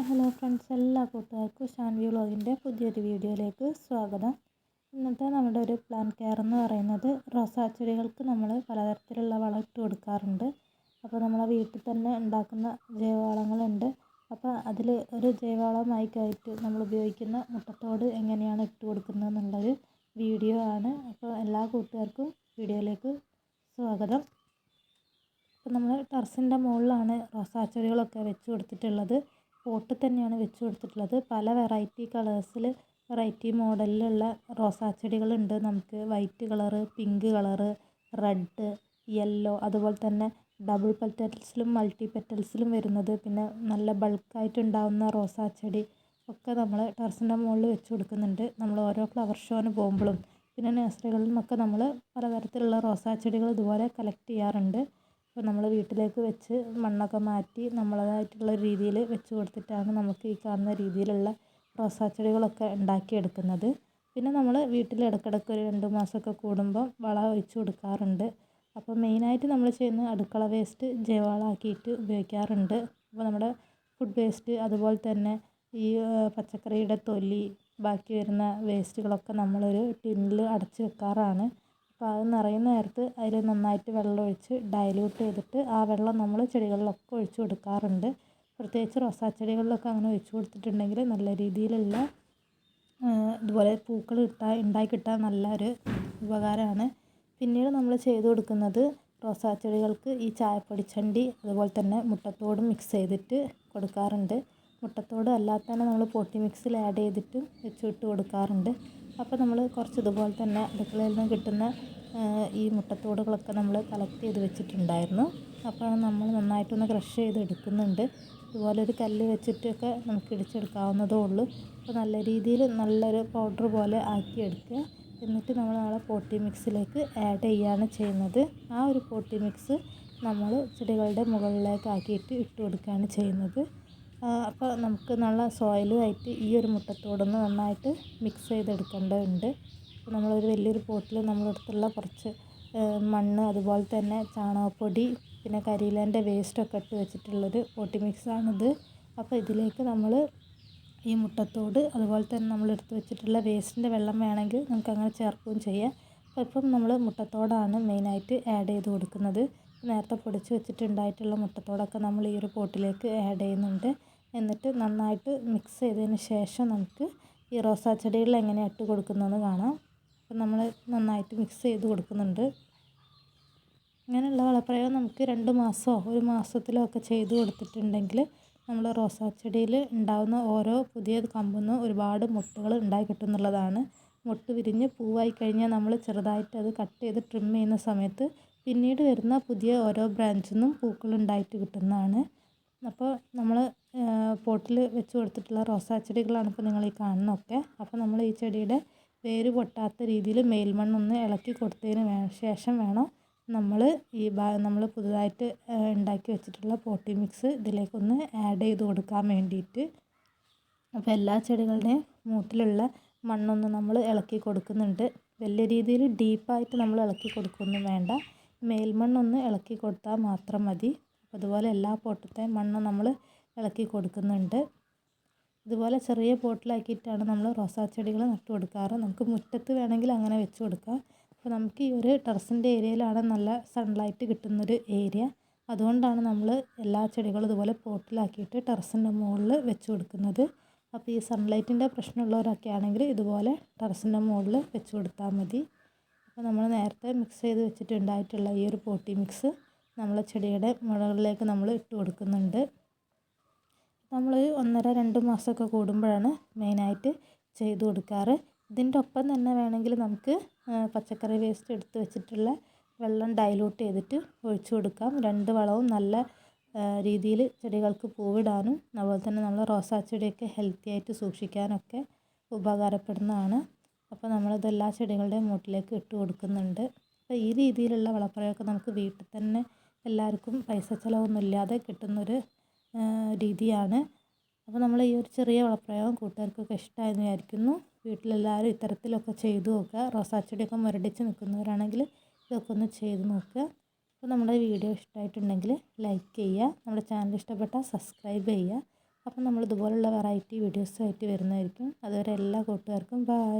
Hi hello friends എല്ലാ കൂട്ടുകാർക്കും ഷാൻവി വ്ളോഗിന്റെ പുതിയൊരു വീഡിയോയിലേക്ക് സ്വാഗതം. ഇന്നത്തെ നമ്മുടെ ഒരു പ്ലാൻ കെയർ എന്ന് പറയുന്നത് റോസാ ചെടികൾക്ക് നമ്മൾ പലതരത്തിലുള്ള വളം ഇട്ട് കൊടുക്കാറുണ്ട്. അപ്പോൾ നമ്മളെ വീട്ടിൽ തന്നെ ഉണ്ടാക്കുന്ന ജൈവവളങ്ങളുണ്ട്. അപ്പോൾ അതിൽ ഒരു ജൈവവളമായിക്കായിട്ട് നമ്മൾ ഉപയോഗിക്കുന്ന മുട്ടത്തോട് എങ്ങനെയാണ് ഇട്ട് കൊടുക്കുന്നത് എന്നുള്ളൊരു വീഡിയോ ആണ്. അപ്പോൾ എല്ലാ കൂട്ടുകാർക്കും വീഡിയോയിലേക്ക് സ്വാഗതം. അപ്പോൾ നമ്മൾ ടെറസിന്റെ മുകളിലാണ് റോസാ ചെടികളൊക്കെ വെച്ച് കൊടുത്തിട്ടുള്ളത്. പോട്ടിൽ തന്നെയാണ് വെച്ച് കൊടുത്തിട്ടുള്ളത്. പല വെറൈറ്റി കളേഴ്സിൽ വെറൈറ്റി മോഡലിലുള്ള റോസാ ചെടികളുണ്ട്. നമുക്ക് white colour pink colour red yellow അതുപോലെ തന്നെ ഡബിൾ പെറ്റൽസിലും മൾട്ടി പെറ്റൽസിലും വരുന്നത്. പിന്നെ നല്ല ബൾക്കായിട്ട് ഉണ്ടാകുന്ന റോസാ ചെടി ഒക്കെ നമ്മൾ ടെറസിന്റെ മുകളിൽ വെച്ച് കൊടുക്കുന്നുണ്ട്. നമ്മൾ ഓരോ ഫ്ലവർ ഷോന് പോകുമ്പോഴും. പിന്നെ നഴ്സറികളിൽ നിന്നൊക്കെ നമ്മൾ പലതരത്തിലുള്ള റോസാ ചെടികൾ ഇതുപോലെ കളക്ട് ചെയ്യാറുണ്ട്. അപ്പോൾ നമ്മൾ വീട്ടിലേക്ക് വെച്ച് മണ്ണൊക്കെ മാറ്റി നമ്മളതായിട്ടുള്ള രീതിയിൽ വെച്ച് കൊടുത്തിട്ടാണ് നമുക്ക് ഈ കാണുന്ന രീതിയിലുള്ള റോസാ ചെടികളൊക്കെ ഉണ്ടാക്കിയെടുക്കുന്നത്. പിന്നെ നമ്മൾ വീട്ടിൽ ഇടയ്ക്കിടയ്ക്ക് ഒരു രണ്ട് മാസമൊക്കെ കൂടുമ്പോൾ വളം ഒഴിച്ച് കൊടുക്കാറുണ്ട്. അപ്പോൾ മെയിനായിട്ട് നമ്മൾ ചെയ്യുന്ന അടുക്കള വേസ്റ്റ് ജൈവവളമാക്കിയിട്ട് ഉപയോഗിക്കാറുണ്ട്. അപ്പോൾ നമ്മുടെ ഫുഡ് വേസ്റ്റ് അതുപോലെ തന്നെ ഈ പച്ചക്കറിയുടെ തൊലി ബാക്കി വരുന്ന വേസ്റ്റുകളൊക്കെ നമ്മളൊരു ടിന്നിൽ അടച്ച് വെക്കാറാണ്. അപ്പോൾ അത് നിറയുന്ന നേരത്ത് അതിൽ നന്നായിട്ട് വെള്ളം ഒഴിച്ച് ഡയലൂട്ട് ചെയ്തിട്ട് ആ വെള്ളം നമ്മൾ ചെടികളിലൊക്കെ ഒഴിച്ച് കൊടുക്കാറുണ്ട്. പ്രത്യേകിച്ച് റോസാ ചെടികളിലൊക്കെ അങ്ങനെ ഒഴിച്ച് കൊടുത്തിട്ടുണ്ടെങ്കിൽ നല്ല രീതിയിലുള്ള ഇതുപോലെ പൂക്കൾ കിട്ടാൻ ഉണ്ടായി കിട്ടാൻ നല്ലൊരു ഉപകാരമാണ്. പിന്നീട് നമ്മൾ ചെയ്ത് കൊടുക്കുന്നത് റോസാ ചെടികൾക്ക് ഈ ചായപ്പൊടിച്ചണ്ടി അതുപോലെ തന്നെ മുട്ടത്തോടും മിക്സ് ചെയ്തിട്ട് കൊടുക്കാറുണ്ട്. മുട്ടത്തോട് അല്ലാതെ തന്നെ നമ്മൾ പൊട്ടി മിക്സിൽ ആഡ് ചെയ്തിട്ടും വെച്ചിട്ട് കൊടുക്കാറുണ്ട്. അപ്പോൾ നമ്മൾ കുറച്ച് ഇതുപോലെ തന്നെ അടുക്കളയിൽ നിന്ന് കിട്ടുന്ന ഈ മുട്ടത്തോടുകളൊക്കെ നമ്മൾ കളക്ട് ചെയ്ത് വെച്ചിട്ടുണ്ടായിരുന്നു. അപ്പോൾ നമ്മൾ നന്നായിട്ടൊന്ന് ക്രഷ് ചെയ്ത് എടുക്കുന്നുണ്ട്. ഇതുപോലെ ഒരു കല്ല് വെച്ചിട്ടൊക്കെ നമുക്ക് ഇടിച്ചെടുക്കാവുന്നതേ ഉള്ളൂ. അപ്പോൾ നല്ല രീതിയിൽ നല്ലൊരു പൗഡർ പോലെ ആക്കിയെടുക്കുക. എന്നിട്ട് നമ്മൾ നാളെ പോട്ടി മിക്സിലേക്ക് ആഡ് ചെയ്യുകയാണ് ചെയ്യുന്നത്. ആ ഒരു പോട്ടി മിക്സ് നമ്മൾ ചെടികളുടെ മുകളിലേക്ക് ആക്കിയിട്ട് ഇട്ട് കൊടുക്കുകയാണ് ചെയ്യുന്നത്. അപ്പോൾ നമുക്ക് നല്ല സോയിലുമായിട്ട് ഈ ഒരു മുട്ടത്തോടൊന്ന് നന്നായിട്ട് മിക്സ് ചെയ്തെടുക്കേണ്ടതുണ്ട്. അപ്പോൾ നമ്മളൊരു വലിയൊരു പോട്ടിൽ നമ്മളടുത്തുള്ള കുറച്ച് മണ്ണ് അതുപോലെ തന്നെ ചാണകപ്പൊടി പിന്നെ കരിയിലേന്റെ വേസ്റ്റൊക്കെ ഇട്ട് വെച്ചിട്ടുള്ളൊരു പോട്ടി മിക്സാണിത് അപ്പോൾ ഇതിലേക്ക് നമ്മൾ ഈ മുട്ടത്തോട് അതുപോലെ തന്നെ നമ്മൾ എടുത്ത് വെച്ചിട്ടുള്ള വേസ്റ്റിന്റെ വെള്ളം വേണമെങ്കിൽ നമുക്ക് അങ്ങനെ ചേർക്കുകയും ചെയ്യാം. അപ്പോൾ ഇപ്പം നമ്മൾ മുട്ടത്തോടാണ് മെയിനായിട്ട് ആഡ് ചെയ്ത് കൊടുക്കുന്നത്. നേരത്തെ പൊടിച്ച് വെച്ചിട്ടുണ്ടായിട്ടുള്ള മുട്ടത്തോടൊക്കെ നമ്മൾ ഈ ഒരു പോട്ടിലേക്ക് ആഡ് ചെയ്യുന്നുണ്ട്. എന്നിട്ട് നന്നായിട്ട് മിക്സ് ചെയ്തതിന് ശേഷം നമുക്ക് ഈ റോസാ ചെടികളിൽ എങ്ങനെയാണ് ഇട്ട് കൊടുക്കുന്നതെന്ന് കാണാം. അപ്പം നമ്മൾ നന്നായിട്ട് മിക്സ് ചെയ്ത് കൊടുക്കുന്നുണ്ട്. ഇങ്ങനെയുള്ള വളപ്രയോഗം നമുക്ക് രണ്ട് മാസമോ ഒരു മാസത്തിലോ ഒക്കെ ചെയ്ത് കൊടുത്തിട്ടുണ്ടെങ്കിൽ നമ്മൾ റോസാ ചെടിയിൽ ഉണ്ടാകുന്ന ഓരോ പുതിയ കമ്പുന്ന ഒരുപാട് മുട്ടുകൾ ഉണ്ടായി കിട്ടുന്നുള്ളതാണ് മുട്ട് വിരിഞ്ഞ് പൂവായി കഴിഞ്ഞാൽ നമ്മൾ ചെറുതായിട്ട് അത് കട്ട് ചെയ്ത് ട്രിം ചെയ്യുന്ന സമയത്ത് പിന്നീട് വരുന്ന പുതിയ ഓരോ ബ്രാഞ്ചിൽ നിന്നും പൂക്കൾ ഉണ്ടായിട്ട് കിട്ടുന്നതാണ്. അപ്പോൾ നമ്മൾ പോട്ടിൽ വെച്ച് കൊടുത്തിട്ടുള്ള റോസാ ചെടികളാണ് ഇപ്പോൾ നിങ്ങൾ ഈ കാണുന്നതൊക്കെ. അപ്പോൾ നമ്മൾ ഈ ചെടിയുടെ വേര് പൊട്ടാത്ത രീതിയിൽ മേൽമണ്ണൊന്ന് ഇളക്കി കൊടുത്തതിന് ശേഷം വേണം നമ്മൾ ഈ നമ്മൾ പുതുതായിട്ട് ഉണ്ടാക്കി വെച്ചിട്ടുള്ള പോട്ടി മിക്സ് ഇതിലേക്കൊന്ന് ആഡ് ചെയ്ത് കൊടുക്കാൻ വേണ്ടിയിട്ട്. അപ്പോൾ എല്ലാ ചെടികളുടെയും മൂട്ടിലുള്ള മണ്ണൊന്ന് നമ്മൾ ഇളക്കി കൊടുക്കുന്നുണ്ട്. വലിയ രീതിയിൽ ഡീപ്പായിട്ട് നമ്മൾ ഇളക്കി കൊടുക്കുകയൊന്നും വേണ്ട. മേൽമണ്ണൊന്ന് ഇളക്കി കൊടുത്താൽ മാത്രം മതി. അതുപോലെ എല്ലാ പോട്ടത്തെ മണ്ണും നമ്മൾ ഇളക്കി കൊടുക്കുന്നുണ്ട്. ഇതുപോലെ ചെറിയ പോട്ടിലാക്കിയിട്ടാണ് നമ്മൾ റോസാ ചെടികൾ നട്ടു കൊടുക്കാറ്. നമുക്ക് മുറ്റത്ത് വേണമെങ്കിൽ അങ്ങനെ വെച്ച് കൊടുക്കാം. അപ്പോൾ നമുക്ക് ഈ ഒരു ടെറസിന്റെ ഏരിയയിലാണ് നല്ല സൺലൈറ്റ് കിട്ടുന്നൊരു ഏരിയ. അതുകൊണ്ടാണ് നമ്മൾ എല്ലാ ചെടികളും ഇതുപോലെ പോട്ടിലാക്കിയിട്ട് ടെറസിന്റെ മുകളിൽ വെച്ച് കൊടുക്കുന്നത്. അപ്പോൾ ഈ സൺലൈറ്റിന്റെ പ്രശ്നമുള്ളവരൊക്കെ ആണെങ്കിൽ ഇതുപോലെ ടെറസിന്റെ മുകളിൽ വെച്ച് കൊടുത്താൽ മതി. അപ്പോൾ നമ്മൾ നേരത്തെ മിക്സ് ചെയ്ത് വെച്ചിട്ടുണ്ടായിട്ടുള്ള ഈ ഒരു പോട്ടി മിക്സ് നമ്മൾ ചെടിയുടെ മുളകളിലേക്ക് നമ്മൾ ഇട്ട് കൊടുക്കുന്നുണ്ട്. നമ്മൾ ഒന്നര രണ്ട് മാസമൊക്കെ കൂടുമ്പോഴാണ് മെയിനായിട്ട് ചെയ്തു കൊടുക്കാറ്. ഇതിന്റെ ഒപ്പം തന്നെ വേണമെങ്കിൽ നമുക്ക് പച്ചക്കറി വേസ്റ്റ് എടുത്ത് വെച്ചിട്ടുള്ള വെള്ളം ഡൈലൂട്ട് ചെയ്തിട്ട് ഒഴിച്ചു കൊടുക്കാം. രണ്ട് വളവും നല്ല രീതിയിൽ ചെടികൾക്ക് പൂവിടാനും അതുപോലെ തന്നെ നമ്മൾ റോസാ ചെടിയൊക്കെ ഹെൽത്തി ആയിട്ട് സൂക്ഷിക്കാനൊക്കെ ഉപകാരപ്പെടുന്നതാണ്. അപ്പോൾ നമ്മളിത് എല്ലാ ചെടികളുടെയും മുട്ടിലേക്ക് ഇട്ട് കൊടുക്കുന്നുണ്ട്. അപ്പോൾ ഈ രീതിയിലുള്ള വളപ്രയോഗമൊക്കെ നമുക്ക് വീട്ടിൽ തന്നെ എല്ലാവർക്കും പൈസ ചിലവൊന്നുമില്ലാതെ കിട്ടുന്നൊരു രീതിയാണ്. അപ്പോൾ നമ്മൾ ഈ ഒരു ചെറിയ വളപ്രയോഗം കൂട്ടുകാർക്കൊക്കെ ഇഷ്ടമായെന്ന് വിചാരിക്കുന്നു. വീട്ടിലെല്ലാവരും ഇത്തരത്തിലൊക്കെ ചെയ്തു നോക്കുക. റോസാച്ചെടിയൊക്കെ മുരടിച്ച് നിൽക്കുന്നവരാണെങ്കിൽ ഇതൊക്കെ ഒന്ന് ചെയ്ത് നോക്കുക. അപ്പോൾ നമ്മുടെ വീഡിയോ ഇഷ്ടമായിട്ടുണ്ടെങ്കിൽ ലൈക്ക് ചെയ്യുക. നമ്മുടെ ചാനൽ ഇഷ്ടപ്പെട്ടാൽ സബ്സ്ക്രൈബ് ചെയ്യുക. അപ്പം നമ്മൾ ഇതുപോലുള്ള വെറൈറ്റി വീഡിയോസായിട്ട് വരുന്നതായിരിക്കും. അതുവരെ എല്ലാ കൂട്ടുകാർക്കും ബൈ.